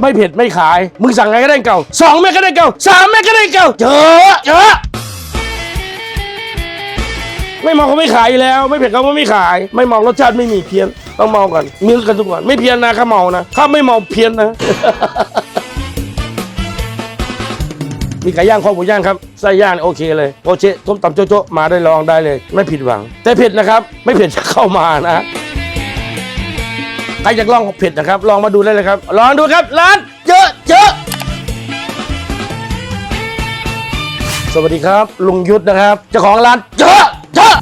ไม่เผ็ดไม่ขาย มึงสั่งไงก็ได้เก่าสองเม็ดก็ได้เก่าสามเม็ดก็ได้เก่าเจอเจอไม่เมองเขาไม่ขายอยู่แล้ว ไม่เผ็ดเขาก็ไม่ขาย ไม่เมองรสชาติไม่มีเพี้ยน ต้องเมาก่อนมีกันทุกวันไม่เพี้ยนนะข้าเมานะข้าไม่เมาเพี้ยนนะ มีไก่ย่างข้าวหมูย่างครับไส้ย่างโอเคเลยโอเชต้มตำโจ๊ะมาได้ลองได้เลย ไม่ผิดหวัง แต่เผ็ดนะครับ ไม่เผ็ดจะเข้ามานะ ครอยากลองเผ็ดนะครับ ลองมาดูได้เลยครับ ลองดูครับร้านเยอะเยอะสวัสดีครับลุงยุทธนะครับเจ้าของร้านเยอะเยอะ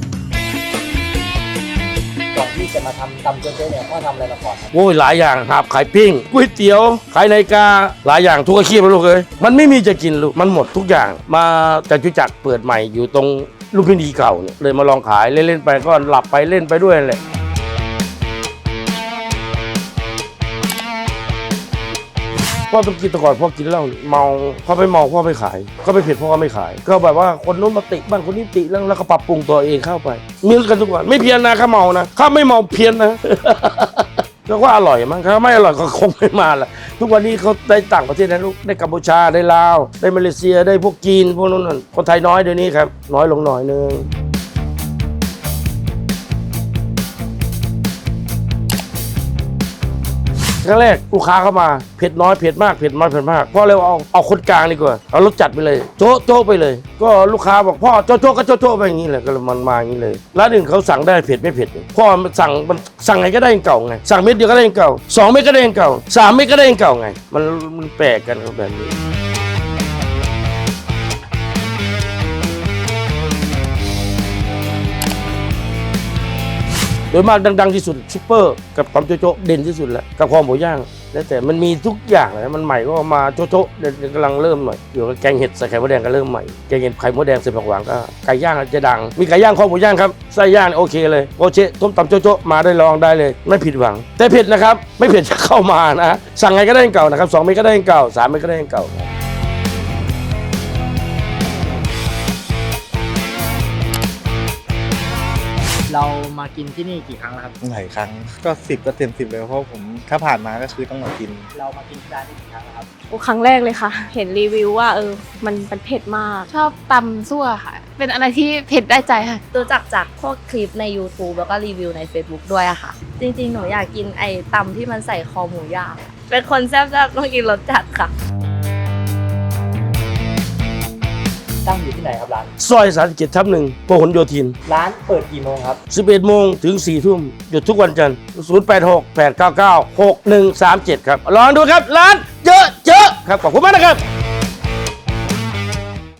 ก่อนที่จะมาทำตำเจ๊ๆเนี่ยพ่อทำอะไรมาก่อนครับโอ้ยหลายอย่างครับขายปิ้งก๋วยเตี๋ยวขายนาฬิกาหลายอย่างทุกอาชีพเลยลูกเอ้ยมันไม่มีจะกินลูกมันหมดทุกอย่าง มาจากจุจักรเปิดใหม่อยู่ตรงลูกพินีเก่าเนี่ยเลยมาลองขายเล่นๆไปก็หลับไปเล่นไปด้วยนั่นแหละ พ่อต้องกินแตะก่อนพ่อกินเหล้าเมาพ่อไปเมาพ่อไม่ขาย ก็ไปเผ็ดพ่อก็ไม่ขาย ก็แบบว่าคนนู้นมาติบ้างคนนี้ติแล้วแล้วก็ปรับปรุงตัวเองเข้าไปมีกันทุกวันไม่เพี้ยนนะข้าเมานะข้าไม่เมาเพี้ยนนะก็ว่าอร่อยมั้งถ้าไม่อร่อยก็คงไม่มาละทุกวันนี้เขาได้ต่างประเทศนะลูกได้กัมพูชาได้ลาว ได้มาเลเซียได้พวกจีนพวกนู้นคนไทยน้อยเดี๋ยวนี้ครับ น้อยลงหน่อยนึง ครั้งแรกลูกค้าเข้ามาเผ็ดน้อยเผ็ดมากเผ็ดน้อยเผ็ดมากพ่อเลยเอาเอาคนกลางดีกว่าเอารสจัดไปเลย โจ๊ะโจ๊ะไปเลย ก็ลูกค้าบอกพ่อโจ๊ะโจ๊ะก็โจ๊ะโจ๊ะไปอย่างนี้เลยก็เลยมันมาอย่างนี้เลยร้านอื่นเขาสั่งได้เผ็ดไม่เผ็ดพ่อสั่งมันสั่งไงก็ได้ยังเก่าไงสั่งเม็ดเดียวก็ได้ยังเก่าสองเม็ดก็ได้ยังเก่าสามเม็ดก็ได้ยังเก่าไง มันมันแปลกกันแบบนี้ โดยมากดัง ๆที่สุดซุปเปอร์กับตำโจ๊ะๆเด่นที่สุดแล้วกับคอหมูย่างแล้วแต่มันมีทุกอย่างเลยมันใหม่ก็มาโจ๊ะๆเดี๋ยวกำลังเริ่มหน่อยอยู่กับแกงเห็ดใส่ไข่มดแดงก็เริ่มใหม่แกงเห็ดไข่มดแดงใส่ผักหวานก็ไก่ย่างจะดัง มีไก่ย่างคอหมูย่างครับไส้ย่างโอเคเลยโอเชต้มตำโจ๊ะๆมาได้ลองได้เลย ไม่ผิดหวัง แต่เผ็ดนะครับไม่เผ็ดจะเข้ามานะสั่งไงก็ได้ย่างเก่านะครับสองเม็ดก็ได้ย่างเก่าสามเม็ดก็ได้ย่างเก่า เรามากินที่นี่กี่ครั้งแล้วครับ หลายครั้งก็สิบก็เต็มสิบเลยเพราะผมถ้าผ่านมาก็คือต้องมากิน เรามากินที่ร้านนี้กี่ครั้งแล้วครับ โอ้ครั้งแรกเลยค่ะ เห็นรีวิวว่าเออ มันมันเผ็ดมาก ชอบตำซั่วค่ะ เป็นอะไรที่เผ็ดได้ใจค่ะ รู้จักจากพวกคลิปใน YouTube แล้วก็รีวิวใน Facebook ด้วยอะค่ะ จริงๆ หนูอยากกินไอ้ตำที่มันใส่คอหมูย่าง เป็นคนแซ่บๆต้องกินรสจัดค่ะ ตั้งอยู่ที่ไหนครับร้านซอยสารเจ็ดทับหนึ่งพหลโยธิน ร้านเปิดกี่โมงครับ 11โมงถึง4ทุ่มหยุดทุกวันจันทร์086 899 6137 ครับลองดูครับ ร้านเยอะเยอะครับขอบคุณมากนะครับ